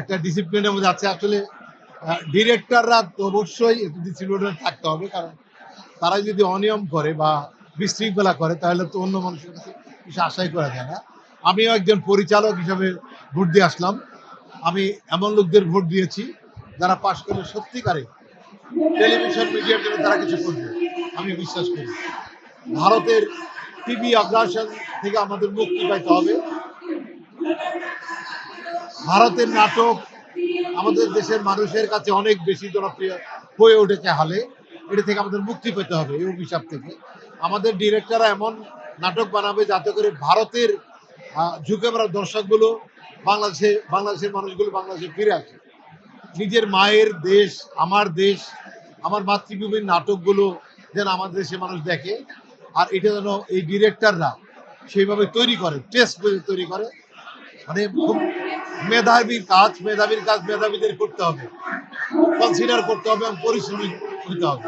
একটা ডিসিপ্লিনের মধ্যে আছে। আসলে ডিরেক্টররা অবশ্যই ডিসিপ্লিনের থাকতে হবে, কারণ তারা যদি অনিয়ম করে বা বিশৃঙ্খলা করে, তাহলে তো অন্য মানুষের কাছে কিছু আশাই করা যায় না। আমিও একজন পরিচালক হিসাবে ভোট দিয়ে আসলাম। আমি এমন লোকদের ভোট দিয়েছি যারা পাশ করলে সত্যিকারে টেলিভিশন মিডিয়ার জন্য তারা কিছু করবে। আমি বিশ্বাস করি। ভারতের টিভি আগ্রাসন থেকে আমাদের মুক্তি পাইতে হবে। ভারতের নাটক আমাদের দেশের মানুষের কাছে অনেক বেশি জনপ্রিয় হয়ে উঠেছে হালে। এটা থেকে আমাদের মুক্তি পেতে হবে এই অভিশাপ থেকে। আমাদের ডিরেক্টররা এমন নাটক বানাবে যাতে করে ভারতের ঝুঁকে পড়া দর্শকগুলো, বাংলাদেশে, বাংলাদেশের মানুষগুলো বাংলাদেশে ফিরে আসে। নিজের মায়ের দেশ, আমার দেশ, আমার মাতৃভূমির নাটকগুলো যেন আমাদের দেশে মানুষ দেখে। আর এটা যেন এই ডিরেক্টররা সেইভাবে তৈরি করে, টেস্ট তৈরি করে। মানে খুব মেধাবীর কাজ মেধাবীর কাজ মেধাবীদের করতে হবে। কনসিডার করতে হবে এবং পরিশ্রমী হতে হবে।